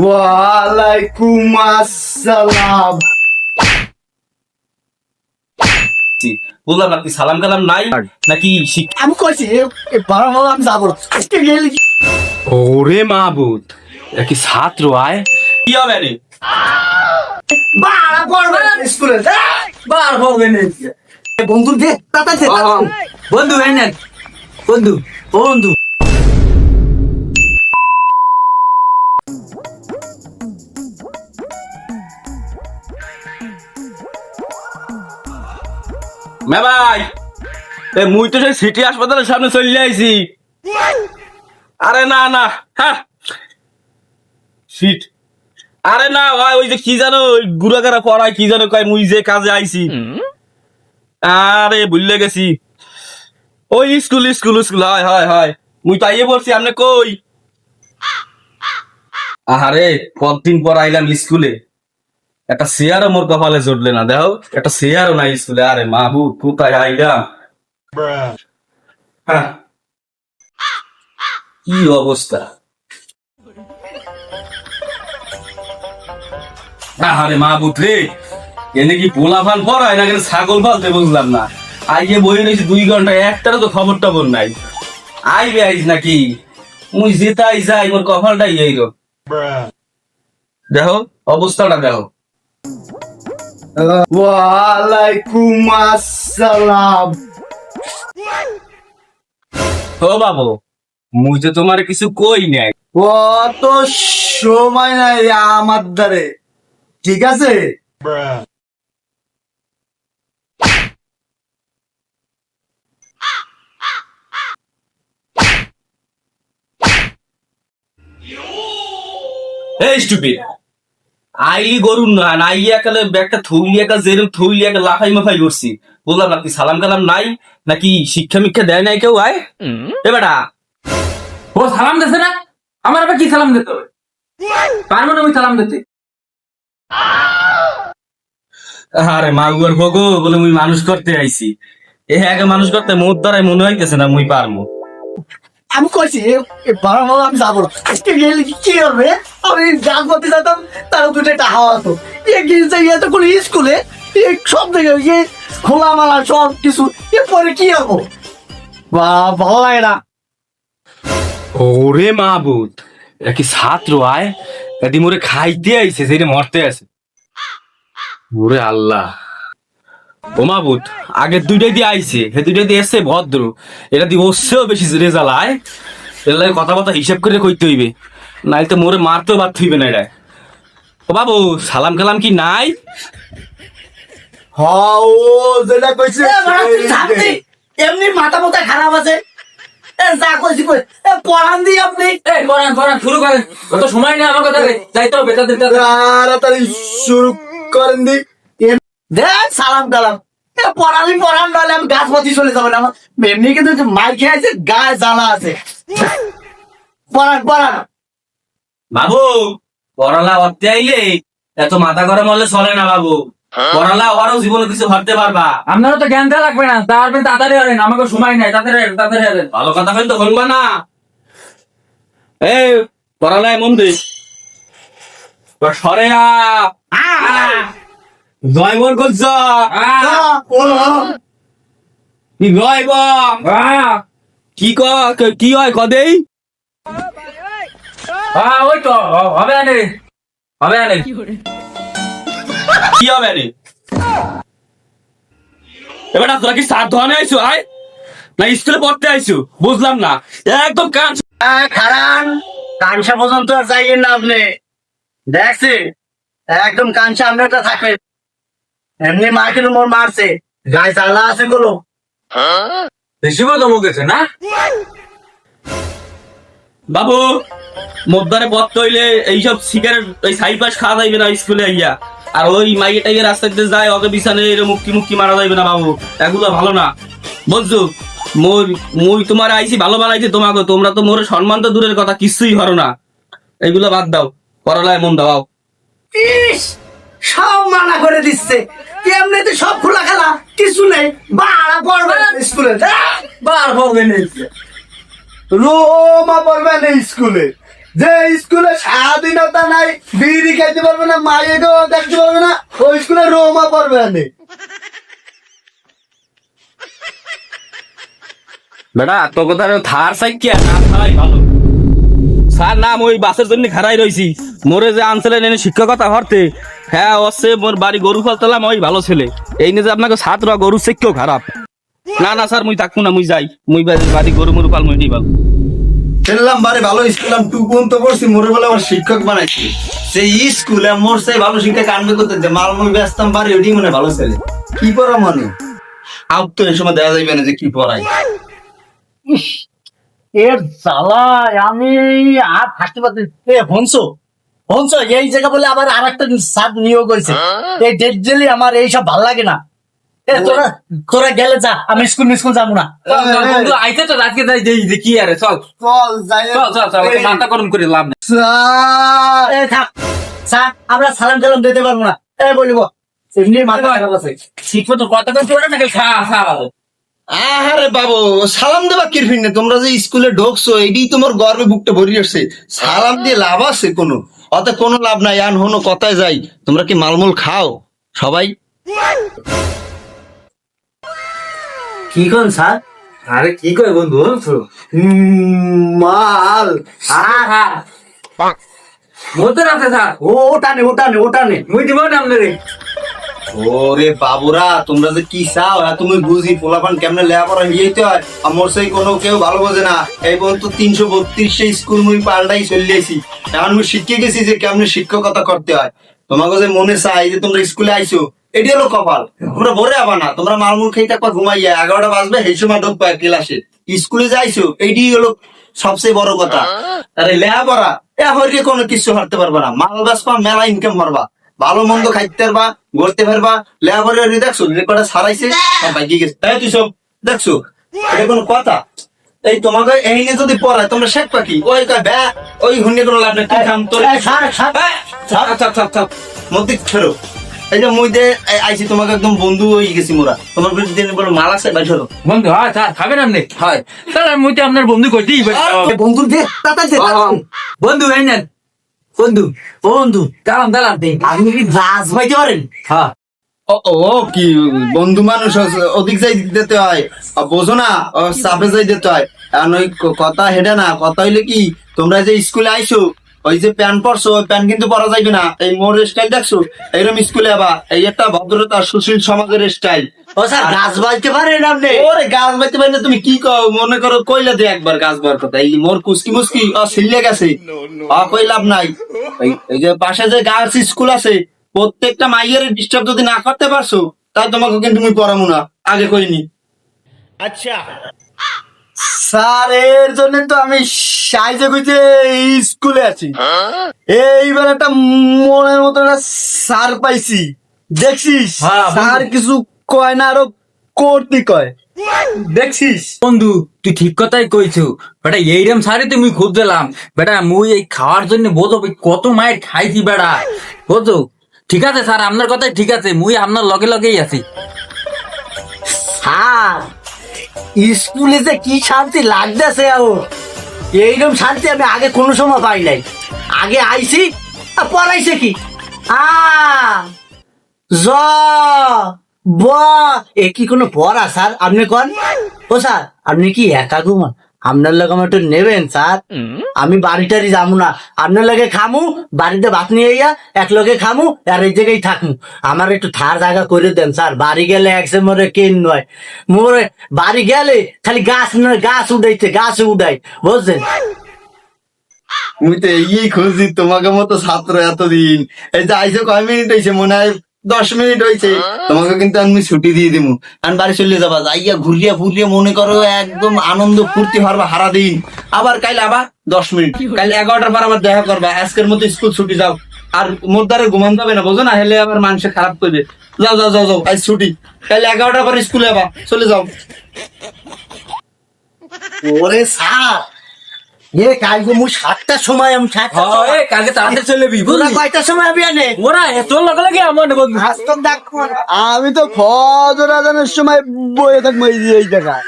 ওয়ালাইকুম আসসালাম। বললাম না কি সালাম কালাম নাই নাকি আমি কইছি এ বারো মাল আমি যাব। আজকে গেলে ওরে মাহবুদ এ কি ছাত্র আয় কি হবে রে বাড়া পড়বে না স্কুলে। পড়বে না। বন্ধু দে তাতা। বন্ধু এই বন্ধু ও বন্ধু। মে ভাই, এ মুই তো সেই সিটি হাসপাতালের সামনে চলে আইছি। আরে না না হ্যাঁ সিট আরে না, ভাই, ওই যে কি জানো, ওই গুড়াগারা পড়ায় কি জানো কয়, মুই যে কাজে আইছি। আরে ভুললে গেছি। ওই স্কুল স্কুল স্কুল, হয় হয় হয়। মুই তাইয়ে বলছি আপনি কই? আহারে, কতদিন পর আইলাম স্কুলে? একটা চেয়ারও মোর কপালে জুটলে না। দেখো, একটা চেয়ারও নাই স্কুলে। আরে মাহবু কোথায় আইলাম? হ্যাঁ। কি অবস্থা? আরে মাহবুত রে, এনে কি পোলা ফান পড়ায় না কেন ছাগল ফালতে বুঝলাম না। আইয়ে বই রয়েছে দুই ঘণ্টা একটারও তো খবর টবর নাই। আইবে আইস নাকি? মুই যেতাই যাই, মোর কপালটাই এই দেখো, অবস্থাটা দেখো। ওয়ালাইকুম আসসালাম। ও বাবু মুই তো তোমার কিছু কই নাই। কত সময় নাই আমার দ্বারে। ঠিক আছে? এই স্টুপিড আইলি গরু না আইলি একালে ব্যাগটা থুই একা যেরকম থইলি একা লাফাই মাফাই করছি। বললাম না কি সালাম কালাম নাই নাকি শিক্ষা মিক্ষা দেয় নাই কেউ আয়? এ বেটা ও সালাম দিছে না? আমার আবার কি সালাম দিতে হবে? পারব না আমি সালাম দিতে? আরে মাগুয়ার ভোগো বলে মুই মানুষ করতে আইছি। এ আগে মানুষ করতে মোর দ্বারাই মনে হইতেছে না মুই পারমু। আমি কইছি আমি যাব না। কি- কি হবে আমি যা যেতাম দুটো করে স্কুলে সব ইয়ে সব কিছু কি বা ভালো লাগে না। ওরে মাহবুদ কি ছাত্র, আয়। এদি মোরে খাইতে আইছে সেটা মরতে আছে। ওরে আল্লাহ। ও মাহবুদ আগের দুইটাই দিয়ে আইছে সে দুইটাই দিয়ে এসছে ভদ্র। এটা দিয়ে ওসছেও বেশি রেজাল আয়। এর লাগে কথা কথা হিসাব করে কইতে হইবে। নাইলে তো মোরে মারতেও বাধ্য হইবে না এটা ও বাবু সালাম কালাম কি নাই? হ্যাঁ যেটা কইছে? এমনি মাথা মাথা খারাপ আছে? এ যা কইছি কই এ পড়ান দি আপনি। এই করান করান শুরু করেন। কত সময় নেই আমার কথা যাইতে হবে বেতা দিতে তাড়াতাড়ি শুরু করেন দি। দেখ সালাম কালাম। পড়ালি পড়ান নলে আমি গাছ পাতি চলে যাব না। আমার এমনি কিন্তু খেয়ে আছে গায়ে জ্বালা আছে। পড়ান পড়ান। বাবু পড়ালা অর্থে আইলে এত মাথা গরম হলে চলে না বাবু। পড়ালা ওরাও জীবনে কিছু ভাবতে পারবা। আপনারও তো জ্ঞান দেওয়া লাগবে না তার তাড়াতাড়ি হারেন আমাকে সময় নেই তাড়াতাড়ি হারেন, তাড়াতাড়ি হারেন ভালো কথা কেন তো শুনবা না। এই পড়ালায় মন দে। তোর সরে আ। জয় বল করছ আহ! কি জয় বল কি ক কি হয় কদেই আহ, ওই তো হবে না রে। হবে না রে। কি হবে রে এবার তোরা কি সাত ধরনের আইসু আয়। না স্কুলে পড়তে আইসু বুঝলাম না। একদম কান খারান কানসা পর্যন্ত আর যাইয়েন না আপনি দেখছি একদম কানসা আপনারটা থাকবে। এমনি মা কিন্তু মোর মারছে। গায়ে জ্বালা আছে গুলো বেশি কথা মুখেছে না? বাবু, মদ্দারে পথ তৈলে এইসব সিগারেট ওই সাই পাশ খাওয়া যাইবে না স্কুলে আইয়া। আর ওই মাইয়ে টাইয়ে দিয়ে যায়, ওকে বিছানে এর মুক্তি মুক্তি মারা যাইবে না বাবু। এগুলো ভালো না। বুঝছ মই মই তোমার আইছি ভালো বানাইছি তোমাকে, তোমরা তো মোর সম্মান তো দূরের কথা, কিছুই হরো না। এইগুলো বাদ দাও পড়ালায় মন দাও সব মানা করে দিচ্ছে। এমনিতে সব খোলা খেলা, কিছু নেই, বাড়া পড়বে স্কুলে। বার হবে না রোমা পড়বে না স্কুলে। যে স্কুলে স্বাধীনতা নাই, বিড়ি খাইতে পারবে না দেখতে পারবে না, ওই স্কুলে রোমা পড়বে না। বেটা কথা থার সাইকিয়া না ভালো। স্যার ওই বাসের জন্য খারাই রইছি। মোরে যে আনছিলেন এনে শিক্ষকতা হরতে। হ্যাঁ অসে মোর বাড়ি গরু ফলতালাম ওই ভালো ছেলে। এই নিয়ে যে আপনাকে ছাত্র গরু শিক্ষক খারাপ। না না স্যার মুই থাকব না মুই যাই। মুই বাড়ি গরু মরু পাল মুই ভালো খেললাম বারে ভালো স্কুলাম টু পর্যন্ত পড়ছি মোরে বলে আমার শিক্ষক বানাইছি। সেই স্কুলে মোর সেই ভালো শিক্ষক আনবে করতে যে মালমুল ব্যস্তাম বাড়ি ওটি মনে ভালো ছেলে। কি পড়া মানে আউট তো এই সময় দেখা যাবে না যে কি পড়াই। এর জ্বালায় আমি আর থাকতে পারছি এ ভনসো ভনসো এই জায়গা বলে আবার আর একটা সাদ নিয়োগ হয়েছে। এই ডেট জেলি আমার এইসব ভালো লাগে না। তোরা তোরা গেলে যা আমি স্কুল স্কুল যাব না। বন্ধু, আইতে তো আজকে যাই দেই কি আরে চল। চল যাই চল চল চল মাথা গরম করে লাভ নেই। এ থাক। স্যার আমরা সালাম টালাম দিতে পারব না। এ বলিব এমনি মাথা খারাপ আছে। ঠিক মতো কথা খা খা। আরে বাবু সালাম দেবা কিরফিন না তোমরা যে স্কুলে ঢোকছো এটি তোমার গর্বে বুকটা ভরি আসছে। সালাম দিয়ে লাভ আছে কোনো? অত কোনো লাভ নাই আন হনো কথায় যাই। তোমরা কি মালমুল খাও? সবাই? কি কোন স্যার আরে কি কই বন্ধু? মাল। আছে স্যার ও ওটা নে ওটা নে ওটা নে মুই দিব না ওরে বাবুরা তোমরা যে কি চাও তুমি বুঝি পোলাপান কেমনে লেখাপড়া হইয়াইতে হয়? আমার সেই কোনো কেউ ভালো বোঝে না এই পর্যন্ত তিনশো বত্রিশে স্কুল মুই পাল্টাই চলিয়েছি এখন শিখে গেছি যে কেমনে শিক্ষকতা করতে হয়। তোমাকে যে মনে চাই যে তোমরা স্কুলে আইছো। এটি হলো কপাল। তোমরা ভরে আবা না তোমরা মালমুল খেয়ে থাকবা ঘুমাইয়া এগারোটা বাজবে সেই সময় ঢুকবা ক্লাসে। স্কুলে যাইছো এইটি হলো সবচেয়ে বড় কথা। আরে লেখাপড়া এ হরিয়ে কোনো কিছু হারতে পারবা না। মাল বাসপা মেলা ইনকাম করবা ভালো মন্দ খাইতে পারবা গড়তে পারবা। লেখাপড়া হরিয়ে দেখছ রেকর্ডে সারাইছে বাইকে গেছে। তাই তুই সব দেখছ? এটা কোনো কথা? এই তোমাকে এই নিয়ে যদি পড়ায় তোমরা শেখ পাখি? ওই কয় ব্যা ওই হুন্ডে কোনো লাভ নেই তুই খাম তোর মধ্যে ফেরো এই যে মুই আইছি তোমাকে একদম বন্ধু হয়ে গেছি মোরা। তোমার বিরুদ্ধে বলো মাল আছে বাই সরো বন্ধু হ্যাঁ স্যার খাবেন আপনি? হয়। স্যার আমি মুই আপনার বন্ধু কইতেই বন্ধু দে তাতা দে বন্ধু এই নেন বন্ধু বন্ধু দাঁড়ান দাঁড়ান আপনি কি রাজ পাইতে পারেন? হ্যাঁ ও ও কি বন্ধু মানুষ অধিক যাই দিতে হয়। বোঝো না ও চাপে যাই দিতে হয়। কথা হেডে না কথা হইলে কি? তোমরা যে স্কুলে আইছো ওই যে প্যান্ট পরছো ওই প্যান্ট কিন্তু পরা যাইবে না। এই মোর স্টাইল দেখছ? এইরকম স্কুলে আবা এই একটা ভদ্রতা সুশীল সমাজের স্টাইল ও স্যার গাছ বাজতে পারেন আপনি? ওরে গাছ বাইতে পারি না তুমি কি কও? মনে করো কইলা দে একবার গাছ বার কথা। এই মোর কুসকি মুসকি ও সিল্লে গেছে। আ কই লাভ নাই। এই- যে পাশে যে গার্লস স্কুল আছে প্রত্যেকটা মাইয়ের ডিস্টার্ব যদি না করতে পারছ তাই তোমাকে কিন্তু তুমি পড়ামু না। আগে কইনি। স্যার এর জন্য তো আমি সাইজে কইতে স্কুলে আছি। এইবার একটা মনের মতো একটা স্যার পাইছি। দেখছিস? হ্যাঁ, স্যার কিছু কয় না আরও করতে কয়। দেখছিস? বন্ধু তুই ঠিক কথাই কইছো। বেটা এইরকম সারি তুই মুই খুঁজ দিলাম বেটা মুই এই খাওয়ার জন্য বোঝো কত মায়ের খাইছি বেটা। বোঝো? ঠিক আছে স্যার আপনার কথাই ঠিক আছে। মুই আপনার লগে লগেই আছি। স্যার স্কুলে যে কি শান্তি লাগতেছে ও। এইরকম শান্তি আমি আগে কোনো সময় পাই নাই। আগে আইছি আর পড়াইছে কি? আ, জ, ব। এ কি কোনো পড়া, স্যার? আপনি কন? ও, স্যার, আপনি কি একা ঘুমান? আপনার লগে আমার একটু নেবেন স্যার? আমি বাড়িটারি যাব না। আপনার লগে খামু বাড়িতে ভাত নিয়ে ইয়া এক লোকে খামু আর এই জায়গায় থাকমু। আমার একটু থার জায়গা করে দেন স্যার। বাড়ি গেলে একসে মরে কেন নয়। মোরে বাড়ি গেলে খালি গাছ নয় গাছ উঠাইতে গাছ উঠাই বুঝছেন? আমি তো এই খুঁজি তোমাকে মতো ছাত্র এতদিন। এই যে আইসো কয় মিনিট হয়েছে মনে হয় দশ মিনিট হয়েছে তোমাকে কিন্তু আমি ছুটি দিয়ে দিব আমি বাড়ি চলে যাবা, যাইয়া ঘুরিয়া ফুরিয়া মনে করো একদম আনন্দ ফুর্তি হারবা হারা দিন আবার কাল আবার দশ মিনিট। কাল এগারোটার পর আবার দেখা করবা। আজকের মতো স্কুল ছুটি যাও। আর মোদ্দারে ঘুমান যাবে না, বোঝো না? হেলে আবার মানুষে খারাপ করবে যাও যাও যাও যাও, আজ ছুটি। কাল এগারোটার পর স্কুলে আবার চলে যাও। ওরে স্যার! এ কালকে মু সাতটার সময় আমি সাতটা হয় কালকে তাড়াতাড়ি চলে যাবি তোরা বুঝলি? কয়টার সময় আমি আনে ওরা এত লগ লাগে আমার বন্ধু আমি তো ফজর আজানের সময় বয়ে থাকব এই জায়গায়।